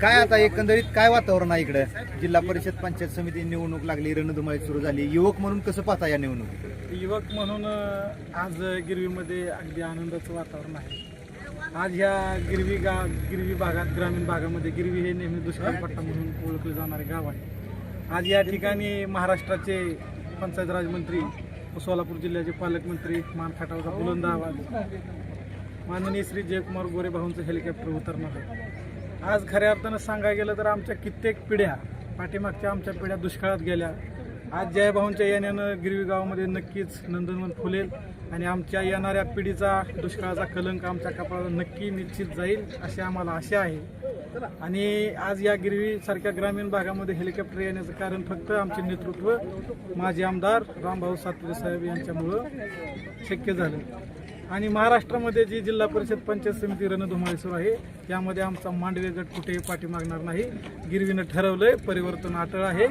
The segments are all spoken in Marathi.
काय आता एकंदरीत काय वातावरण आहे इकडं? जिल्हा परिषद पंचायत समिती निवडणूक लागली रणधुमाळी सुरू झाली. युवक म्हणून कसं पाहता या निवडणूक? युवक म्हणून आज गिरवीमध्ये अगदी आनंदाचं वातावरण आहे. आज ह्या गिरवी गा गिरवी भागात ग्रामीण भागामध्ये गिरवी हे नेहमी दुष्काळ पट्टा म्हणून ओळखले जाणारे गाव आहे. आज या ठिकाणी महाराष्ट्राचे पंचायत राजमंत्री व सोलापूर जिल्ह्याचे पालकमंत्री मानखाटावचा बुलंद आवाज. माननीय श्री जयकुमार गोरे भाऊंचं हेलिकॉप्टर उतरणार आहे. आज खऱ्या अर्थानं सांगायला गेलं तर आमच्या कित्येक पिढ्या पाठीमागच्या आमच्या पिढ्या दुष्काळात गेल्या. आज जयभाऊंच्या येण्यानं गिरवी गावामध्ये नक्कीच नंदनवन फुलेल आणि आमच्या येणाऱ्या पिढीचा दुष्काळाचा कलंक आमच्या कपाळाला नक्की निश्चित जाईल अशी आम्हाला आशा आहे. आणि आज या गिरवीसारख्या ग्रामीण भागामध्ये हेलिकॉप्टर येण्याचं कारण फक्त आमचे नेतृत्व माजी आमदार रामभाऊ सातपुते साहेब यांच्यामुळं शक्य झालं. आणि महाराष्ट्रामध्ये जी जिल्हा परिषद पंचायत समिती रणधुमाळी सुरू आहे यामध्ये आमचा मांडवे गट कुठेही पाठी मागणार नाही. गिरवीनं ठरवलंय परिवर्तन अटळ आहे.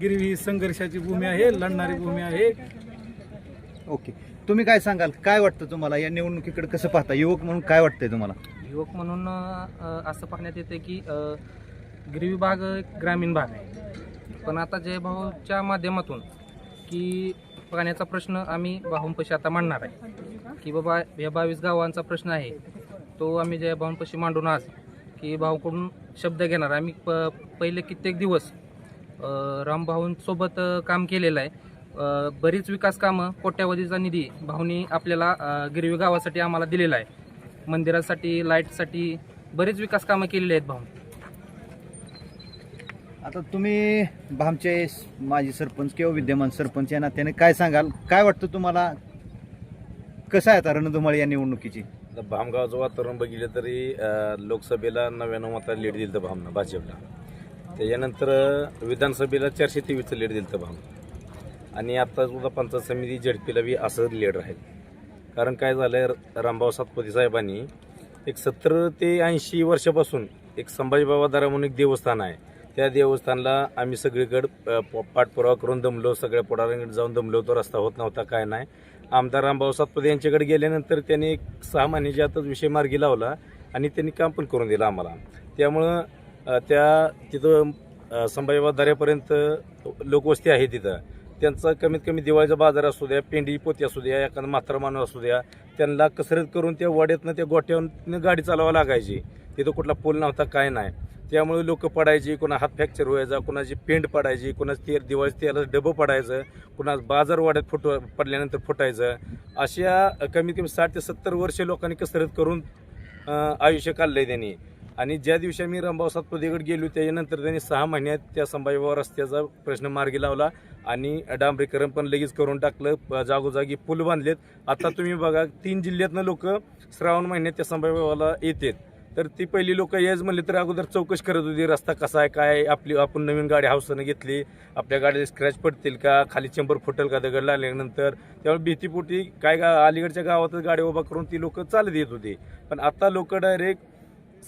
गिरवी ही संघर्षाची भूमी आहे लढणारी भूमी आहे. ओके. तुम्ही काय सांगाल? काय वाटतं तुम्हाला? या निवडणुकीकडे कसं पाहता? युवक म्हणून काय वाटतंय तुम्हाला? युवक म्हणून अ, असं पाहण्यात येते की अ, गिरवी भाग एक ग्रामीण भाग आहे. पण आता जयभाऊच्या माध्यमातून की पाण्याचा प्रश्न आम्ही भाऊंपाशी आता मांडणार आहे. की बाबा या बावीस गावांचा प्रश्न आहे. तो आम्ही जयभाऊंपाशी मांडून आज की भाऊकडून शब्द घेणार. आम्ही प पहिले कित्येक दिवस रामभाऊंसोबत काम केलेलं आहे. बरीच विकास कामं कोट्यावधीचा निधी भाऊनी आपल्याला गिरवी गावासाठी आम्हाला दिलेला आहे. मंदिरासाठी लाईटसाठी बरीच विकास कामं केलेली आहेत भाऊ आता तुम्ही भामचे माजी सरपंच किंवा विद्यमान सरपंच या नात्याने काय सांगाल? काय वाटतं तुम्हाला? कसं आहे आता रणधुमाळी या निवडणुकीची? आता भामगावचं वातावरण बघितलं तरी लोकसभेला नव्याण्णव मता लीड दिलं तर भामनं भाजपला. त्याच्यानंतर विधानसभेला चारशे तेवीसचं लीड दिलं तर भाम आणि आता सुद्धा पंचायत समिती झडपीला बी असं लीड राहील कारण काय झालंय रामभाऊ सातपती साहेबांनी एक सत्तर ते ऐंशी वर्षापासून एक संभाजीबाबा दारा म्हणून एक देवस्थान आहे. त्या देवस्थानला आम्ही सगळीकडे पाठपुरावा करून दमलो सगळ्या पुढाऱ्यांकडे जाऊन दमलो तो रस्ता होत नव्हता काय नाही. आमदार रामभाऊ सातपद यांच्याकडे गेल्यानंतर त्यांनी एक सहा महिन्याच्या आतच विषय मार्गी लावला आणि त्यांनी काम पण करून दिलं आम्हाला. त्यामुळं त्या तिथं संभाजीबाद दऱ्यापर्यंत लोकवस्ती आहे तिथं. त्यांचा कमीत कमी दिवाळीचा बाजार असू द्या पेंडी पोती असू द्या एखादा म्हातारा माणूस असू द्या त्यांना कसरत करून त्या वाड्यातनं त्या गोट्यावरनं गाडी चालवावं लागायची. तिथं कुठला पूल नव्हता काय नाही. त्यामुळे लोक पडायची कोणा हात फ्रॅक्चर व्हायचा कुणाची पेंट पडायची कुणाचं तेल दिवाळी तेला डबं पडायचं कुणाचं बाजारवाड्यात फुट पडल्यानंतर फुटायचं. अशा कमीत कमी साठ ते सत्तर वर्ष लोकांनी कसरत करून आयुष्य आयुष्य काढलंय त्यांनी. आणि ज्या दिवशी आम्ही रामभाऊ सातपदीकडे गेलो त्याच्यानंतर त्यांनी सहा महिन्यात त्या संभाजीबाबा रस्त्याचा प्रश्न मार्गी लावला आणि डांबरीकरण पण लगेच करून टाकलं. जागोजागी पूल बांधलेत. आता तुम्ही बघा तीन जिल्ह्यातनं लोक श्रावण महिन्यात त्या संभाजीबाबाला येतात. तर ती पहिली लोक याच म्हणले तर अगोदर चौकशी करत होती रस्ता कसा आहे काय आपली आपण नवीन गाडी हाऊसनं घेतली आपल्या गाडीला स्क्रॅच पडतील का खाली चेंबर फुटेल का दगड लागल्यानंतर. त्यामुळे भीतीपोटी काय गा अलीकडच्या गावातच गाडी उभा करून ती लोक चालत येत होती. पण आता लोक डायरेक्ट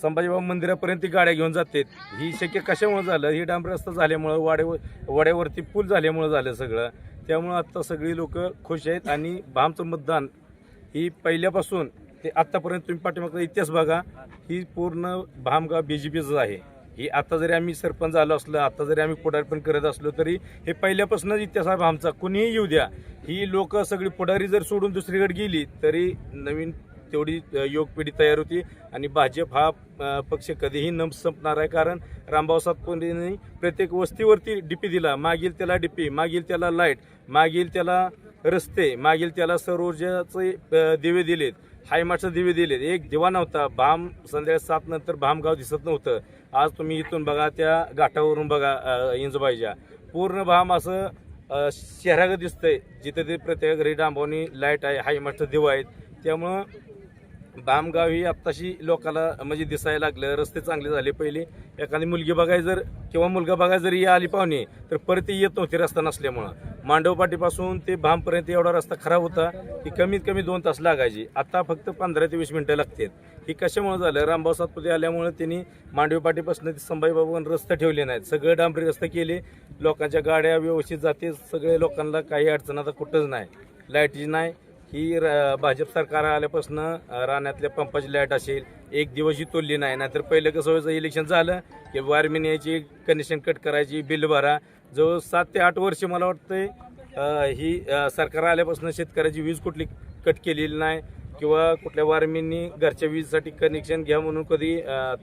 संभाजीबाबा मंदिरापर्यंत ती गाड्या घेऊन जातात. ही शक्य कशामुळे झालं? ही डांबर रस्ता झाल्यामुळं वाड्यावर वाड्यावरती पूल झाल्यामुळं झालं सगळं. त्यामुळं आता सगळी लोक खुश आहेत आणि भामचं मतदान ही पहिल्यापासून ते आत्तापर्यंत तुम्ही पाठीमागचा इतिहास बघा ही पूर्ण भामगाव बी जे पीचं आहे. ही आता जरी आम्ही सरपंच झालो असलो आता जरी आम्ही पुढारीपण करत असलो तरी हे पहिल्यापासूनच इतिहास आहे आमचा कुणीही येऊ द्या. ही लोक सगळी पुढारी जर सोडून दुसरीकडे गेली तरी नवीन तेवढी योग पिढी तयार होती आणि भाजप हा पक्ष कधीही न संपणार आहे. कारण रामभाऊ सातपुतेंनी प्रत्येक वस्तीवरती डीपी दिला. मागील त्याला डीपी मागील त्याला लाइट मागील त्याला रस्ते मागील त्याला सौर ऊर्जाचे दिवे दिलेत. हायमाटचे दिवे दिलेत. एक दिवा नव्हता. भाम संध्याकाळी सात नंतर भामगाव दिसत नव्हतं. आज तुम्ही इथून बघा त्या घाटावरून बघा अ, इंजबाईच्या. पूर्ण भाम असं शहरागत दिसतंय. जिथे ते प्रत्येक घरी डांबवणी लाइट आहे हायमाटचं दिवा आहेत. त्यामुळं बामगाव ही आत्ताशी लोकांना म्हणजे दिसायला लागलं रस्ते चांगले झाले पहिले. एखादी मुलगी बघाय जर किंवा मुलगा बघाय जर या आली पाहुणे तर परत येत नव्हती रस्ता नसल्यामुळं. मांडवपाटीपासून ते भामपर्यंत एवढा रस्ता खराब होता की कमीत कमी दोन तास लागायची. आता फक्त पंधरा ते वीस मिनटं लागतात. ही कशामुळे झालं? रामभाऊ सातपुते आल्यामुळे त्यांनी मांडवीपाटीपासून ते संभाजीबाबून रस्ते ठेवले नाहीत. सगळे डांबरी रस्ते केले. लोकांच्या गाड्या व्यवस्थित जाते. सगळे लोकांना काही अडचण आता कुठंच नाही. लाईटची नाही. की र- भाजप सरकार आल्यापासून राण्यातल्या पंपाची लाइट असेल एक दिवसही तोडली नाही. नाहीतर पहिलं कसं व्हायचं इलेक्शन झालं की वायरमॅन यायची कनेक्शन कट करायची बिल भरा. जवळ सात ते आठ वर्ष मला वाटतंय ही सरकार आल्यापासून शेतकऱ्याची वीज कुठली कट केलेली नाही. किंवा कुठल्या वारमींनी घरच्या वीजसाठी कनेक्शन घ्या म्हणून कधी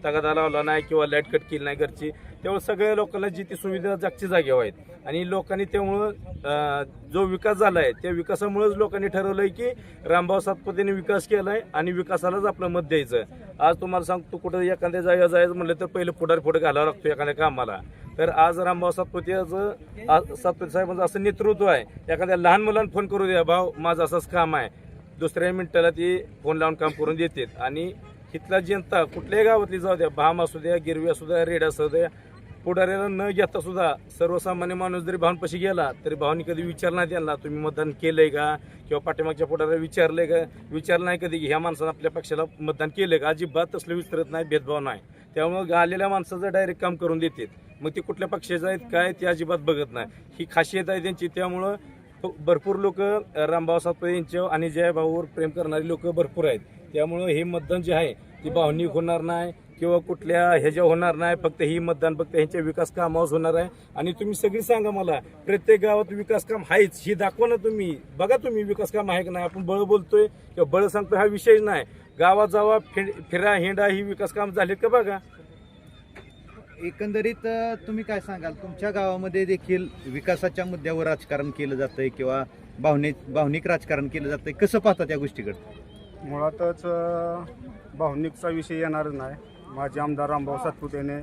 तगादा लावला नाही किंवा लाइट कट केली नाही घरची त्यामुळे सगळ्या लोकांना जी ती सुविधा जागची जागेवर आहेत. आणि लोकांनी त्यामुळं जो विकास झाला आहे त्या विकासामुळेच लोकांनी ठरवलंय की रामभाऊ सातपतीने विकास केलाय आणि विकासालाच आपलं मत द्यायचं. आज तुम्हाला सांगतो कुठं एखाद्या जागा जायचं म्हणलं तर पहिलं पुढार पुढे घालावं लागतो एखाद्या कामाला. तर आज रामभाऊ सातपतीचं आज सातपती साहेबांचं असं नेतृत्व आहे. एखाद्या लहान मुलांना फोन करू द्या भाऊ माझं असंच काम आहे. दुसऱ्या मिनिटाला ती फोन लावून काम करून देतात आणि इथला जनता कुठल्याही गावातली जाऊ द्या भाम असू द्या गिरवी असू द्या रेड असू द्या पुढाऱ्याला न घेता सुद्धा सर्वसामान्य माणूस जरी भावनपाशी गेला तरी भावनी कधी विचार नाही त्यांना तुम्ही मतदान केलंय का? किंवा पाठीमागच्या पुढाऱ्याला विचारलंय का? विचारलं नाही कधी ह्या माणसानं आपल्या पक्षाला मतदान केलंय का? अजिबात तसलं विचारत नाही भेदभाव नाही. त्यामुळे आलेल्या माणसाचं डायरेक्ट काम करून देतात मग ते कुठल्या पक्षाचे आहेत काय ते अजिबात बघत नाही. ही खासियत आहे त्यांची त्यामुळं हो, भरपूर लोक रामभाऊ सातपुते यांच्या आणि जयभाऊवर प्रेम करणारी लोक भरपूर आहेत. त्यामुळं हे मतदान जे आहे ती भावनिक होणार नाही किंवा कुठल्या ह्याच्या होणार नाही. फक्त ही मतदान फक्त ह्यांच्या विकास कामावर होणार आहे. आणि तुम्ही सगळी सांगा मला प्रत्येक गावात विकास काम आहेच ही दाखवा ना तुम्ही. बघा तुम्ही विकास काम आहे का नाही. आपण बळ बोलतोय किंवा बळ सांगतोय हा विषय नाही. गावात जावा फिरा हिंडा ही विकास काम झालेत का बघा. एकंदरीत तुम्ही काय सांगाल? तुमच्या गावामध्ये देखील विकासाच्या मुद्द्यावर राजकारण केलं जातंय किंवा भावनिक भावनिक राजकारण केलं जातंय? कसं पाहता त्या गोष्टीकडे? मुळातच भावनिकचा विषय येणारच नाही. माझे आमदार रामभाऊ सातपुतेने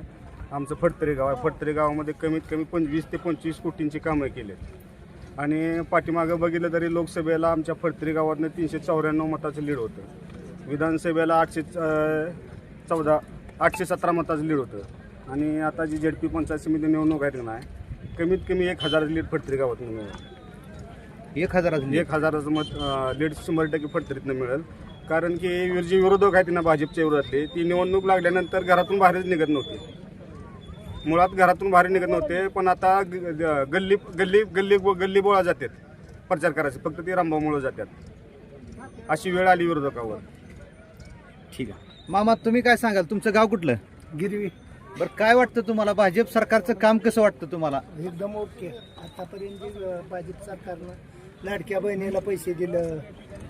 आमचं फडतरी गाव आहे. फडतरी गावामध्ये कमीत कमी पंचवीस ते पंचवीस कोटींची कामं केलेत आणि पाठीमागं बघितलं तरी लोकसभेला आमच्या फडतरी गावातनं तीनशे चौऱ्याण्णव मताचं लीड होतं. विधानसभेला आठशे चौदा आठशे सतरा मताचं लीड होतं. आणि आता जी जेड पी पंचायत समिती निवडणूक आहे नाही कमीत कमी एक हजार लीड फडतरी गावातून मिळेल एक हजाराचं एक हजाराचं मत दीड शंभर टक्के फडतरीतनं मिळेल. कारण की जे विरोधक आहेत ना भाजपच्या विरोधातले ती निवडणूक लागल्यानंतर घरातून बाहेरच निघत नव्हते. मुळात घरातून बाहेर निघत नव्हते पण आता ग- ग- गल्ली गल्ली गल्ली गल्ली बोळा जातात प्रचार करायचे. फक्त ते रामभाऊमुळे जातात अशी वेळ आली विरोधकावर. ठीक आहे. मामा तुम्ही काय सांगाल? तुमचं गाव कुठलं? गिरवी. बरं काय वाटतं तुम्हाला? भाजप सरकारचं काम कसं वाटतं तुम्हाला? एकदम ओके. आतापर्यंत जे भाजप सरकारनं लाडक्या बहिणीला पैसे दिलं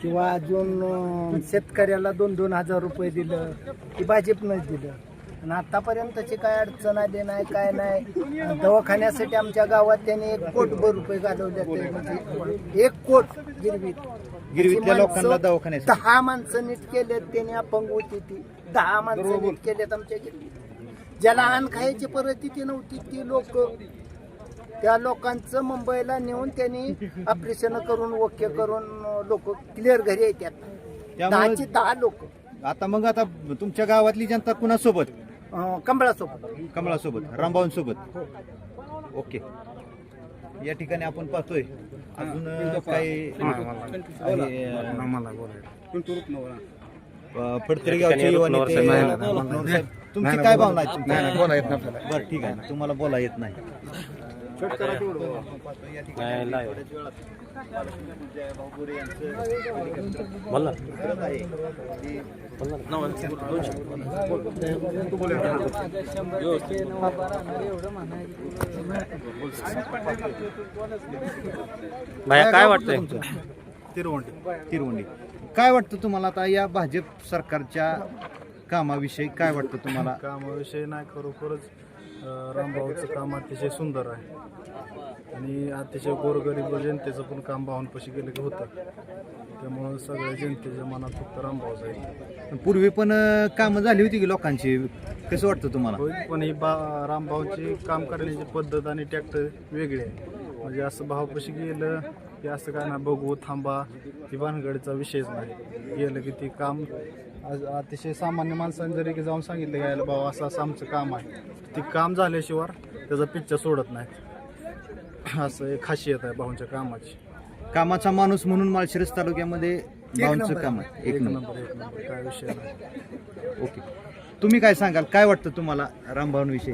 किंवा अजून अं, शेतकऱ्याला दोन दोन हजार रुपये दिलं की भाजपनंच दिलं. आणि आतापर्यंतची काय अडचण आली नाही काय नाही. अं, दवाखान्यासाठी आमच्या गावात त्यांनी एक कोटभर रुपये घालवले ते म्हणजे एक कोट गिरवीत. गिरवीतल्या लोकांना दवाखान्यासाठी. दहा माणसं नीट केलेत त्यांनी अपंग होती ती. दहा माणसं नीट केलेत आमच्या गिरवीत. ज्याला अन्न खायची परिस्थिती नव्हती ती लोक त्या लोकांचं मुंबईला नेऊन त्यांनी ऑपरेशन करून ओके करून लोक क्लिअर घरी येतात त्यामुळे दहाची दहा लोक आता मग आता तुमच्या गावातली जनता कुणासोबत कंबळासोबत कमळासोबत रामभाऊंसोबत ओके या ठिकाणी आपण पाहतोय अजून अ, काही आणि, अ, फडतरी गावचे युवा नेते तुमची काय भावना आहे तुमच्या? बरं ठीक आहे तुम्हाला बोला येत नाही. भाया काय वाटतंय? तिरवंडी. तिरवंडी. काय वाटतं तुम्हाला आता या भाजप सरकारच्या कामाविषयी? काय वाटतं तुम्हाला? कामाविषयी नाही खरोखरच अं, रामभाऊचं काम अतिशय सुंदर आहे. आणि अतिशय गोरगरीब जनतेचं पण काम भावांपाशी गेलं की होतं. त्यामुळं सगळ्या जनतेच्या मनात फक्त रामभाऊच आहे पूर्वी पण अ, कामं झाली होती की लोकांची? कसं वाटतं तुम्हाला? पण ही बा रामभाऊची काम करण्याची पद्धत आणि ट्रॅक्टर वेगळी आहे. म्हणजे असं भावापाशी गेलं की असं काय ना बघू थांबा. ती भानगडीचा विषयच नाही. गेलं की ती काम आज अतिशय सामान्य माणसाने जरी की जाऊन सांगितलं घ्यायला बाबा असं असं आमचं काम आहे. ते काम झाल्याशिवाय त्याचा पिच्चा सोडत नाही असं एक खासियत आहे भाऊंच्या कामाची. कामाचा माणूस म्हणून माळशिरस तालुक्यामध्ये भाऊंचं. काम आहे. एक नंबर एक नंबर. काय विषय नाही. ओके. तुम्ही काय सांगाल? काय वाटतं तुम्हाला रामभाऊंविषयी?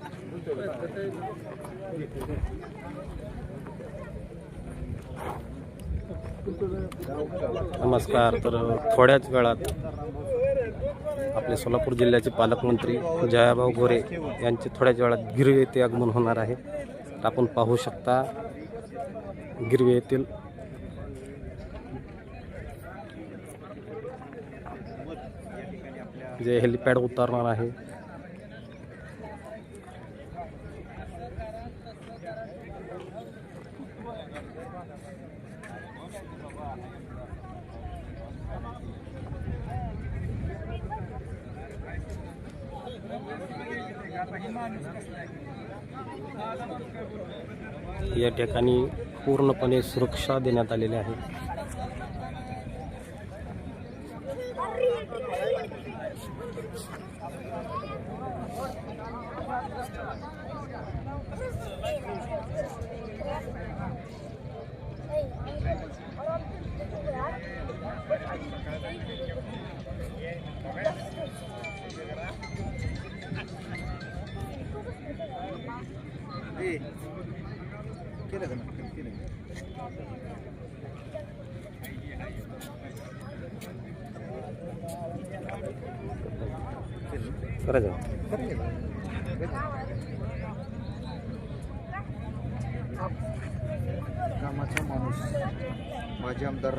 नमस्कार तर थोड्याच वेळात आपले सोलापूर जिल्ह्याचे पालकमंत्री जयाभाऊ गोरे यांचे थोड्याच वेळात गिरवे येथे आगमन होणार आहे. तर आपण पाहू शकता गिरवे येथील जे हेलिपॅड उतरणार आहे या ठिकाणी पूर्णपणे सुरक्षा देण्यात आलेली. करायचं. कामाचा माणूस. माजी आमदार